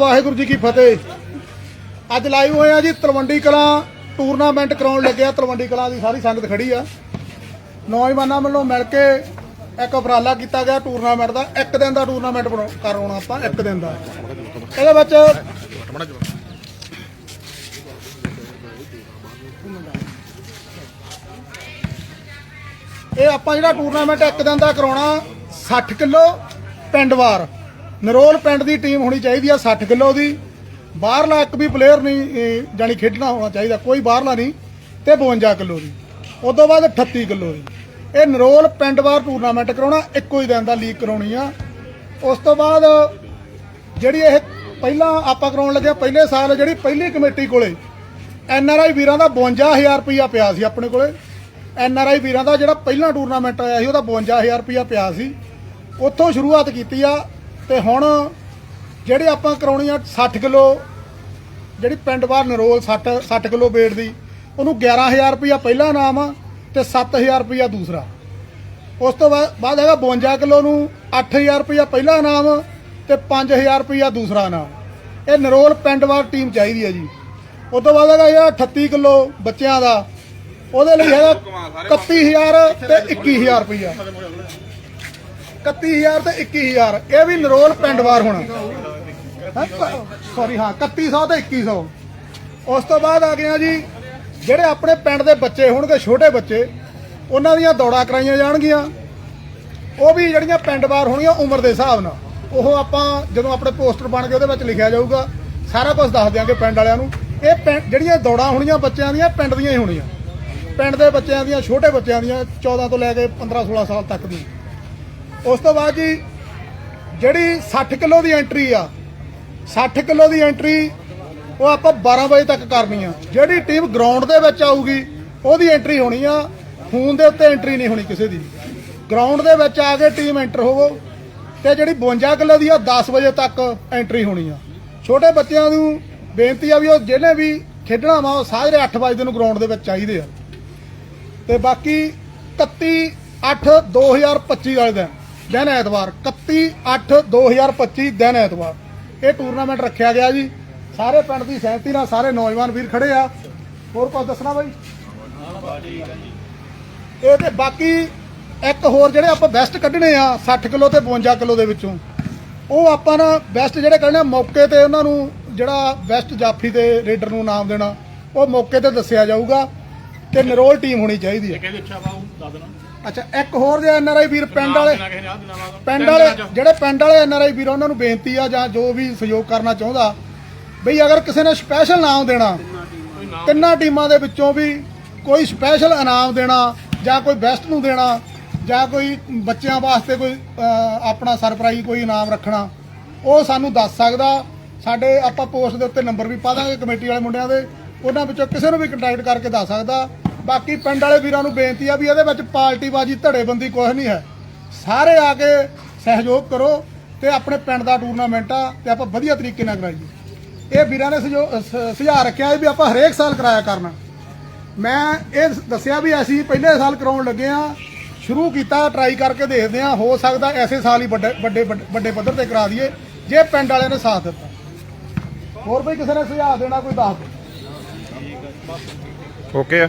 ਵਾਹਿਗੁਰੂ ਜੀ ਕੀ ਫਤਿਹ। ਅੱਜ ਲਾਈਵ ਹੋਏ ਆ ਜੀ ਤਲਵੰਡੀ ਕਲਾਂ ਟੂਰਨਾਮੈਂਟ ਕਰਾਉਣ ਲੱਗਿਆ। ਤਲਵੰਡੀ ਕਲਾਂ ਦੀ ਸਾਰੀ ਸੰਗਤ ਖੜੀ ਆ। ਨੌਜਵਾਨਾਂ ਵੱਲੋਂ ਮਿਲ ਕੇ ਇੱਕ ਉਪਰਾਲਾ ਕੀਤਾ ਗਿਆ ਟੂਰਨਾਮੈਂਟ ਦਾ। ਇੱਕ ਦਿਨ ਦਾ ਟੂਰਨਾਮੈਂਟ ਕਰਾਉਣਾ ਆਪਾਂ, ਇੱਕ ਦਿਨ ਦਾ। ਇਹਦੇ ਵਿੱਚ ਇਹ ਆਪਾਂ ਜਿਹੜਾ ਟੂਰਨਾਮੈਂਟ ਇੱਕ ਦਿਨ ਦਾ ਕਰਾਉਣਾ 60 ਕਿਲੋ ਪਿੰਡਵਾਰ ਨਰੋਲ ਪਿੰਡ ਦੀ ਟੀਮ ਹੋਣੀ ਚਾਹੀਦੀ ਆ 60 ਕਿਲੋ ਦੀ। ਬਾਹਰਲਾ ਇੱਕ ਵੀ ਪਲੇਅਰ ਨਹੀਂ ਇਹ, ਜਾਣੀ ਖੇਡਣਾ ਹੋਣਾ ਚਾਹੀਦਾ ਕੋਈ ਬਾਹਰਲਾ ਨਹੀਂ ਤੇ 52 ਕਿਲੋ ਦੀ। ਉਸ ਤੋਂ ਬਾਅਦ 38 ਕਿਲੋ ਦੀ। ਇਹ ਨਰੋਲ ਪਿੰਡ ਵਾਰ ਟੂਰਨਾਮੈਂਟ ਕਰਾਉਣਾ ਇੱਕੋ ਹੀ ਦਿਨ ਦਾ ਲੀਗ ਕਰਾਉਣੀ ਆ। ਉਸ ਤੋਂ ਬਾਅਦ ਜਿਹੜੀ ਇਹ ਪਹਿਲਾਂ ਆਪਾਂ ਕਰਾਉਣ ਲੱਗਿਆ ਪਹਿਲੇ ਸਾਲ ਜਿਹੜੀ ਪਹਿਲੀ ਕਮੇਟੀ ਕੋਲੇ ਐਨ ਆਰ ਆਈ ਵੀਰਾਂ ਦਾ 52000 ਰੁਪਇਆ ਪਿਆ ਸੀ ਆਪਣੇ ਕੋਲੇ। ਐਨ ਆਰ ਆਈ ਵੀਰਾਂ ਦਾ ਜਿਹੜਾ ਪਹਿਲਾ ਟੂਰਨਾਮੈਂਟ ਆਇਆ ਸੀ ਉਹਦਾ 52000 ਰੁਪਇਆ ਪਿਆ ਸੀ। ਉੱਥੋਂ ਸ਼ੁਰੂਆਤ ਕੀਤੀ ਆ ਤੇ ਹੁਣ ਜਿਹੜੇ ਆਪਾਂ ਕਰਾਉਣੀ ਆ 60 ਕਿਲੋ, ਜਿਹੜੀ ਪਿੰਡ ਬਾਹਰ ਨਰੋਲ 60 60 ਕਿਲੋ weight ਦੀ, ਉਹਨੂੰ 11000 ਰੁਪਇਆ ਪਹਿਲਾ ਇਨਾਮ ਆ ਤੇ 7000 ਰੁਪਇਆ ਦੂਸਰਾ। ਉਸ ਤੋਂ ਬਾਅਦ ਬਾਅਦ ਹੈਗਾ 52 ਕਿਲੋ ਨੂੰ 8000 ਰੁਪਇਆ ਪਹਿਲਾ ਇਨਾਮ ਤੇ 5000 ਰੁਪਇਆ ਦੂਸਰਾ ਇਨਾਮ ਇਹ ਨਰੋਲ ਪਿੰਡ ਵਾਰ ਟੀਮ ਚਾਹੀਦੀ ਹੈ ਜੀ। ਉਸ ਤੋਂ ਬਾਅਦ ਹੈਗਾ ਜਿਹੜਾ 38 ਕਿਲੋ ਬੱਚਿਆਂ ਦਾ। ਉਹਦੇ ਲਈ ਹੈਗਾ 31000 ਤੇ 21000 ਰੁਪਇਆ। 31000 ਤੇ 21000 ਇਹ ਵੀ ਨਰੋਲ ਪਿੰਡ ਵਾਰ ਹੋਣਾ। ਸੌਰੀ ਹਾਂ 3100 ਤੇ 2100 ਉਸ ਤੋਂ ਬਾਅਦ ਆ ਗਿਆ ਜੀ, ਜਿਹੜੇ ਆਪਣੇ ਪਿੰਡ ਦੇ ਬੱਚੇ ਹੋਣਗੇ, ਛੋਟੇ ਬੱਚੇ, ਉਹਨਾਂ ਦੀਆਂ ਦੌੜਾਂ ਕਰਾਈਆਂ ਜਾਣਗੀਆਂ। ਉਹ ਵੀ ਜਿਹੜੀਆਂ ਪਿੰਡ ਵਾਰ ਹੋਣਗੀਆਂ ਉਮਰ ਦੇ ਹਿਸਾਬ ਨਾਲ। ਉਹ ਆਪਾਂ ਜਦੋਂ ਆਪਣੇ ਪੋਸਟਰ ਬਣ ਕੇ ਉਹਦੇ ਵਿੱਚ ਲਿਖਿਆ ਜਾਊਗਾ, ਸਾਰਾ ਕੁਝ ਦੱਸ ਦਿਆਂਗੇ ਪਿੰਡ ਵਾਲਿਆਂ ਨੂੰ। ਇਹ ਪਿੰਡ- ਜਿਹੜੀਆਂ ਦੌੜਾਂ ਹੋਣੀਆਂ ਬੱਚਿਆਂ ਦੀਆਂ, ਪਿੰਡ ਦੀਆਂ ਹੀ ਹੋਣੀਆਂ। ਪਿੰਡ ਦੇ ਬੱਚਿਆਂ ਦੀਆਂ, ਛੋਟੇ ਬੱਚਿਆਂ ਦੀਆਂ 14 ਤੋਂ ਲੈ ਕੇ 15 16 ਸਾਲ ਤੱਕ ਦੀ ਉਸ ਤੋਂ ਬਾਅਦ ਜੀ, ਜਿਹੜੀ 60 ਕਿਲੋ ਦੀ ਐਂਟਰੀ ਆ 60 ਕਿਲੋ ਦੀ ਐਂਟਰੀ ਉਹ ਆਪਾਂ 12 ਵਜੇ ਤੱਕ ਕਰਨੀ ਆ। ਜਿਹੜੀ ਟੀਮ ਗਰਾਊਂਡ ਦੇ ਵਿੱਚ ਆਊਗੀ, ਉਹਦੀ ਐਂਟਰੀ ਹੋਣੀ ਆ। ਫੋਨ ਦੇ ਉੱਤੇ ਐਂਟਰੀ ਨਹੀਂ ਹੋਣੀ ਕਿਸੇ ਦੀ। ਗਰਾਊਂਡ ਦੇ ਵਿੱਚ ਆ ਕੇ ਟੀਮ ਐਂਟਰ ਹੋਵੋ ਤੇ ਜਿਹੜੀ 52 ਕਿਲੋ ਦੀ ਆ 10 ਵਜੇ ਤੱਕ ਐਂਟਰੀ ਹੋਣੀ ਆ। ਛੋਟੇ ਬੱਚਿਆਂ ਨੂੰ ਬੇਨਤੀ ਆ ਵੀ ਉਹ ਜਿਹਨੇ ਵੀ ਖੇਡਣਾ ਵਾ, ਉਹ ਸਾਰੇ 8 ਵਜੇ ਨੂੰ ਗਰਾਊਂਡ ਦੇ ਵਿੱਚ ਚਾਹੀਦੇ ਆ। ਤੇ ਬਾਕੀ 31 8 2025 ਵਾਲੇ ਦਿਨ। ਦਿਨ ਐਤਵਾਰ 31 8 2025 ਦਿਨ ਐਤਵਾਰ। ਇਹ ਟੂਰਨਾਮੈਂਟ ਰੱਖਿਆ ਗਿਆ ਜੀ। ਸਾਰੇ ਪਿੰਡ ਦੀ ਸਹਿਮਤੀ ਨਾਲ ਸਾਰੇ ਨੌਜਵਾਨ ਵੀਰ ਖੜੇ ਆ। ਹੋਰ ਕੁਝ ਦੱਸਣਾ ਬਾਈ? ਇਹ ਤੇ ਬਾਕੀ ਇੱਕ ਹੋਰ ਜਿਹੜੇ ਆਪਾਂ ਬੈਸਟ ਕੱਢਣੇ ਆ 60 ਕਿਲੋ ਤੇ 52 ਕਿਲੋ ਦੇ ਵਿੱਚੋਂ। ਉਹ ਆਪਾਂ ਨਾ ਬੈਸਟ ਜਿਹੜੇ ਕੱਢਣੇ ਮੌਕੇ ਤੇ ਉਹਨਾਂ ਨੂੰ ਜਿਹੜਾ ਬੈਸਟ ਜਾਫੀ ਦੇ ਰੇਡਰ ਨੂੰ ਨਾਮ ਦੇਣਾ, ਉਹ ਮੌਕੇ ਤੇ ਦੱਸਿਆ ਜਾਊਗਾ ਤੇ ਨਿਰੋਲ ਟੀਮ ਹੋਣੀ ਚਾਹੀਦੀ ਹੈ ਕਹਿੰਦੇ ਅੱਛਾ ਬਾਬੂ ਦੱਸ ਦੇਣਾ। ਅੱਛਾ ਇੱਕ ਹੋਰ ਜੇ ਐਨ ਆਰ ਆਈ ਵੀਰ ਪਿੰਡ ਵਾਲੇ ਪਿੰਡ ਵਾਲੇ ਜਿਹੜੇ ਪਿੰਡ ਵਾਲੇ ਐਨ ਆਰ ਆਈ ਵੀਰ ਉਹਨਾਂ ਨੂੰ ਬੇਨਤੀ ਆ ਜਾਂ ਜੋ ਵੀ ਸਹਿਯੋਗ ਕਰਨਾ ਚਾਹੁੰਦਾ ਬਈ ਅਗਰ ਕਿਸੇ ਨੇ ਸਪੈਸ਼ਲ ਨਾਮ ਦੇਣਾ ਤਿੰਨਾਂ ਟੀਮਾਂ ਦੇ ਵਿੱਚੋਂ ਵੀ ਕੋਈ ਸਪੈਸ਼ਲ ਇਨਾਮ ਦੇਣਾ ਜਾਂ ਕੋਈ ਬੈਸਟ ਨੂੰ ਦੇਣਾ ਜਾਂ ਕੋਈ ਬੱਚਿਆਂ ਵਾਸਤੇ ਕੋਈ ਆਪਣਾ ਸਰਪ੍ਰਾਈਜ਼ ਕੋਈ ਇਨਾਮ ਰੱਖਣਾ ਉਹ ਸਾਨੂੰ ਦੱਸ ਸਕਦਾ। ਸਾਡੇ ਆਪਾਂ ਪੋਸਟ ਦੇ ਉੱਤੇ ਨੰਬਰ ਵੀ ਪਾ ਦਾਂਗੇ ਕਮੇਟੀ ਵਾਲੇ ਮੁੰਡਿਆਂ ਦੇ ਉਹਨਾਂ ਵਿੱਚੋਂ ਕਿਸੇ ਨੂੰ ਵੀ ਕੰਟੈਕਟ ਕਰਕੇ ਦੱਸ ਸਕਦਾ। ਬਾਕੀ ਪਿੰਡ ਵਾਲੇ ਵੀਰਾਂ ਨੂੰ ਬੇਨਤੀ ਆ ਵੀ ਇਹਦੇ ਵਿੱਚ ਪਾਰਟੀਬਾਜ਼ੀ, ਧੜੇਬੰਦੀ ਕੁਝ ਨਹੀਂ ਹੈ। ਸਾਰੇ ਆ ਕੇ ਸਹਿਯੋਗ ਕਰੋ ਤੇ ਆਪਣੇ ਪਿੰਡ ਦਾ ਟੂਰਨਾਮੈਂਟ ਆ ਤੇ ਆਪਾਂ ਵਧੀਆ ਤਰੀਕੇ ਨਾਲ ਕਰਾਈਏ। ਇਹ ਵੀਰਾਂ ਨੇ ਸਹਿਯੋ- ਸ- ਸੁਝਾਅ ਰੱਖਿਆ ਹੈ ਵੀ ਆਪਾਂ ਹਰੇਕ ਸਾਲ ਕਰਾਇਆ ਕਰਨਾ। ਮੈਂ ਇਹ ਦੱਸਿਆ ਵੀ ਅਸੀਂ ਪਹਿਲੇ ਸਾਲ ਕਰਾਉਣ ਲੱਗੇ ਆ, ਸ਼ੁਰੂ ਕੀਤਾ ਟਰਾਈ ਕਰਕੇ ਦੇਖਦੇ ਆ, ਹੋ ਸਕਦਾ ਐਸੇ ਸਾਲ ਹੀ ਵੱਡੇ ਵੱਡੇ ਵੱਡੇ ਪੱਧਰ ਤੇ ਕਰਾ ਦਈਏ, ਜੇ ਪਿੰਡ ਵਾਲਿਆਂ ਨੇ ਸਾਥ ਦਿੱਤਾ। ਹੋਰ ਵੀ ਕਿਸੇ ਨੇ ਸੁਝਾਅ ਦੇਣਾ ਕੋਈ ਦੱਸ ਦਿਓ। ਓਕੇ